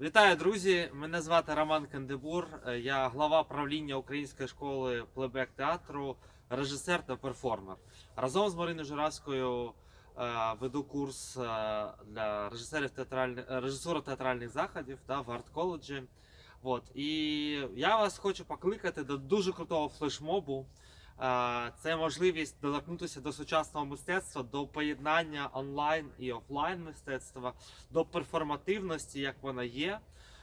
Вітаю, друзі! Мене звати Роман Кандебур. Е, Я глава правління Української школи плейбек театру, режисер та перформер. Разом з Мариною Журавською е, веду курс е, для режисерів театральних режисура театральних заходів та в арт-коледжі. І я вас хочу покликати до дуже крутого флешмобу. Це можливість доторкнутися до сучасного мистецтва, до поєднання онлайн і офлайн мистецтва, до перформативності, як вона є.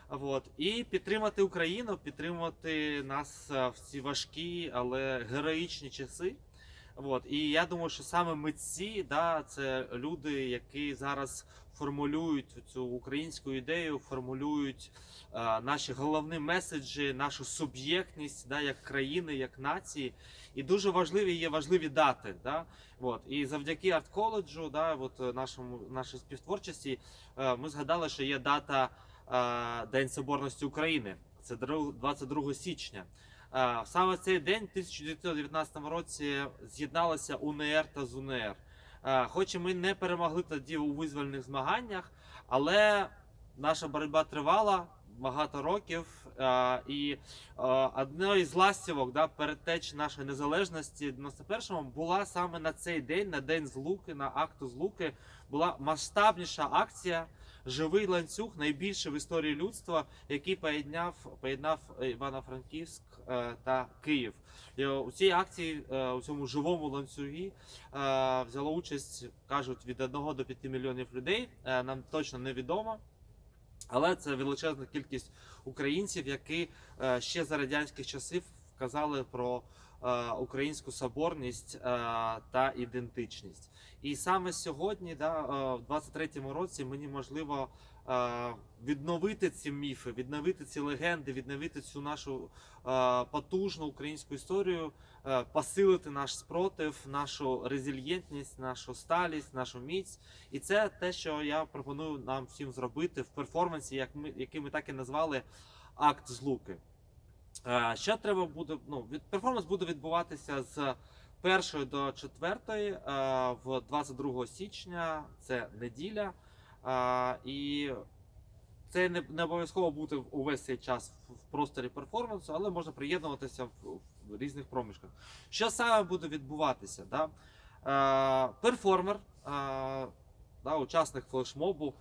От. І підтримати Україну, підтримати нас е, в ці важкі, але героїчні часи. От. І я думаю, що саме митці, да, це люди, які зараз формулюють цю українську ідею, формулюють е, наші головні меседжі, нашу суб'єктність да, як країни, як нації. І дуже важливі є важливі дати. Да? От. І завдяки арт-коледжу, да, от, нашому, нашій співтворчості, е, ми згадали, що є дата е, День Соборності України. Це друг- 22 січня. Е, Саме цей день, в 1919 році, з'єдналася УНР та ЗУНР. Е, Хоч і ми не перемогли тоді у визвольних змаганнях, але наша боротьба тривала багато років. е, І е, одною із ластівок да, передтеч нашої незалежності в 91-му була саме на цей день, на день злуки, на акту злуки, була масштабніша акція. Живий ланцюг, найбільший в історії людства, який поєднав поєднав Івано-Франківськ е, та Київ. І у цій акції, у цьому живому ланцюгі, взяло участь, кажуть, від 1 до 5 мільйонів людей. Нам точно невідомо. Але це величезна кількість українців, які е, ще за радянських часів вказали про українську соборність е, та ідентичність. І саме сьогодні, да, е, в 23-му році, мені можливо е, відновити ці міфи, відновити ці легенди, відновити цю нашу потужну українську історію, посилити наш спротив, нашу резильєнтність, нашу сталість, нашу міць. І це те, що я пропоную нам всім зробити в перформансі, як ми, який ми так і назвали акт злуки. Е, Що треба буде? Ну, перформанс буде відбуватися з 1 до 4 е, в 22 січня, це неділя. Е, І це не, не обов'язково бути увесь цей час в, просторі перформансу, але можна приєднуватися в, в різних проміжках. Що саме буде відбуватися? Да? Перформер, да, учасник флешмобу,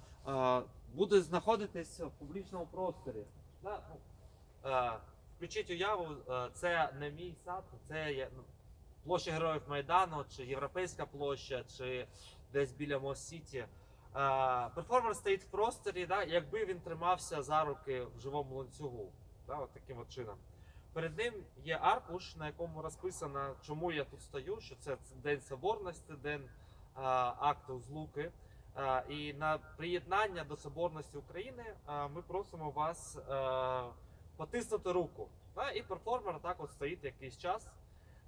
буде знаходитись в публічному просторі. Да? Включіть уяву, е, це не мій сад, це є ну, площа Героїв Майдану, чи Європейська площа, чи десь біля Мост Сіті. Е, Перформер стоїть в просторі, да, якби він тримався за руки в живому ланцюгу. Да, от таким от чином. Перед ним є аркуш, на якому розписано, чому я тут стою, що це День Соборності, день е, акту злуки. Е, і на приєднання до Соборності України ми просимо вас потиснути руку. Да? І перформер так от стоїть якийсь час,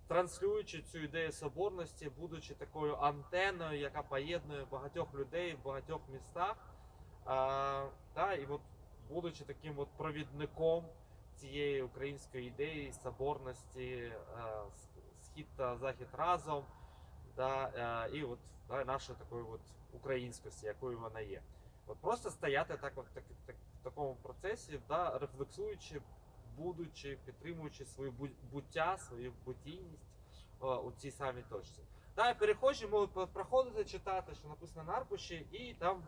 транслюючи цю ідею соборності, будучи такою антеною, яка поєднує багатьох людей в багатьох містах. А, да? І от будучи таким от провідником цієї української ідеї, соборності, е, с- схід та захід разом, да? е, і от да, нашої такої от українськості, якою вона є. От просто стояти так, от, так, так, такому процесі, да, рефлексуючи, будучи, підтримуючи своє буття, свою бутійність е, у цій самій точці. Да, і перехожі можуть проходити, читати, що написано на аркуші, і там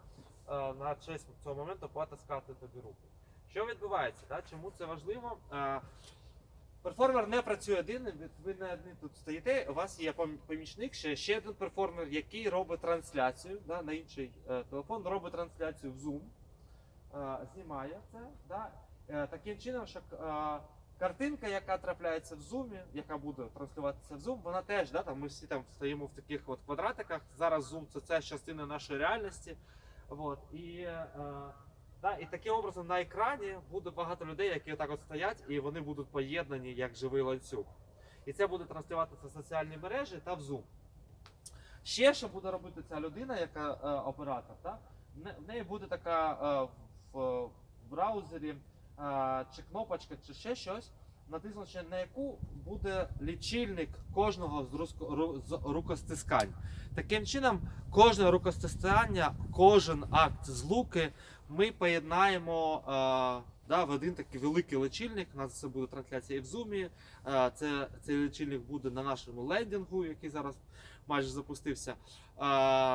е, на честь цього моменту потискати тобі руку. Що відбувається? Да? Чому це важливо? Е, Перформер не працює один, ви- не одні тут стоїте. У вас є помічник, ще, ще один перформер, який робить трансляцію да, на інший е, телефон, робить трансляцію в Zoom, знімає це. Да, е, таким чином, що е, картинка, яка трапляється в Zoom, яка буде транслюватися в Zoom, вона теж, да, там, ми всі там стоїмо в таких от квадратиках. Зараз Zoom це, це частина нашої реальності. Вот, і, е, Да, і таким образом на екрані буде багато людей, які отак от стоять, і вони будуть поєднані як живий ланцюг. І це буде транслюватися в соціальні мережі та в Zoom. Ще що буде робити ця людина, яка е, оператор, так? В в неї буде така е, в, в браузері е, чи кнопочка, чи ще щось, натиснувши на яку буде лічильник кожного з, з рукостискань. Таким чином, кожне рукостискання, кожен акт злуки ми поєднаємо е, да, в один такий великий лічильник. У нас це буде трансляція і в. Е, це, цей лічильник буде на нашому лендінгу, який зараз майже запустився. Е,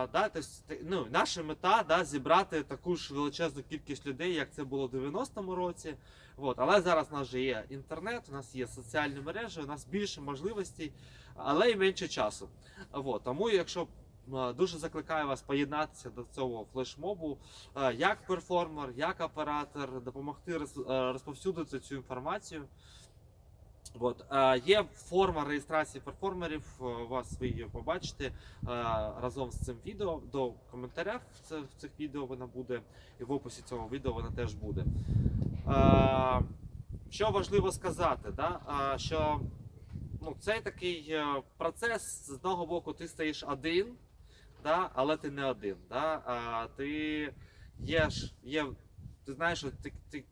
да, те- ну, наша мета да, зібрати таку ж величезну кількість людей, як це було в 90-му році. От. Але зараз у нас вже є інтернет, у нас є соціальні мережі, у нас більше можливостей, але й менше часу. От. Тому, якщо дуже закликаю вас поєднатися до цього флешмобу, як перформер, як оператор, допомогти роз- розповсюдити цю інформацію. От. е, Є форма реєстрації перформерів, е, у вас ви її побачите е, разом з цим відео. До коментарях в це- в цих відео вона буде, і в описі цього відео вона теж буде. Е, Що важливо сказати, да? е, що ну, цей такий е, процес, з одного боку, ти стоїш один, да? але ти не один. Да? Ти є є, ти знаєш, що ти, ти,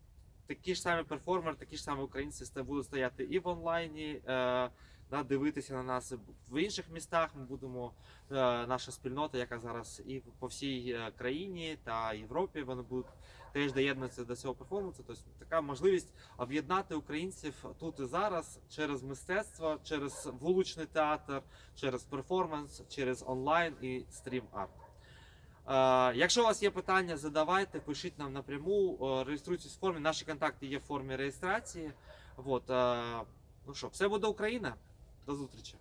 такі ж самі перформери, такі ж самі українці будуть стояти і в онлайні, е, да, дивитися на нас в інших містах. Ми будемо, е, наша спільнота, яка зараз і по всій е, країні та Європі, вони будуть теж доєднуватися до цього перформансу. Тобто така можливість об'єднати українців тут і зараз через мистецтво, через вуличний театр, через перформанс, через онлайн і стрім арт. Е, якщо у вас є питання, задавайте, пишіть нам напряму, е, реєструйтесь в формі. Наші контакти є в формі реєстрації. От, е, ну що, все буде Україна. До зустрічі.